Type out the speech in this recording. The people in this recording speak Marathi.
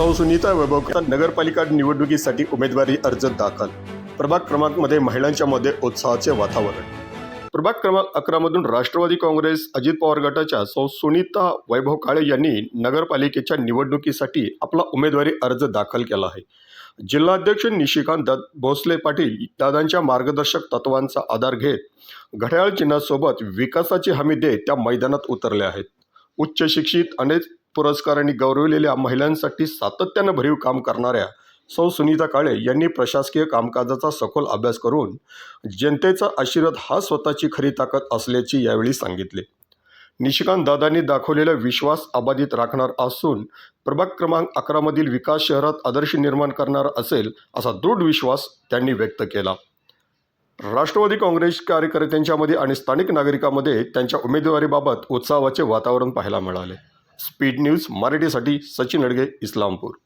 सौ सुनीता वैभव नगरपालिका निवडणुकीसाठी उमेदवारी अर्ज दाखल. प्रभाग क्रमांकमध्ये महिलांच्या मध्ये उत्साहाचे वातावरण. प्रभाग क्रमांक अकरामधून राष्ट्रवादी काँग्रेस अजित पवार गटाच्या सौ सुनीता वैभव काळे यांनी नगरपालिकेच्या निवडणुकीसाठी आपला उमेदवारी अर्ज दाखल केला आहे. जिल्हाध्यक्ष निशिकांत दत्त भोसले पाटील दादांच्या मार्गदर्शक तत्वांचा आधार घेत घड्याळ चिन्हासोबत विकासाची हमी देत त्या मैदानात उतरल्या आहेत. उच्च शिक्षित अनेक पुरस्कारांनी गौरवलेल्या महिलांसाठी सातत्यानं भरीव काम करणाऱ्या सौ सुनीता काळे यांनी प्रशासकीय कामकाजाचा सखोल अभ्यास करून जनतेचा आशीर्वाद हा स्वतःची खरी ताकद असल्याचे यावेळी सांगितले. निशिकांत दादांनी दाखवलेला विश्वास अबाधित राखणार असून प्रभाग क्रमांक अकरामधील विकास शहरात आदर्श निर्माण करणार असेल असा दृढ विश्वास त्यांनी व्यक्त केला. राष्ट्रवादी काँग्रेस कार्यकर्त्यांच्यामध्ये आणि स्थानिक नागरिकांमध्ये त्यांच्या उमेदवारीबाबत उत्साहाचे वातावरण पाहायला मिळाले. स्पीड न्यूज मराठीसाठी सचिन अडगे इस्लामपूर.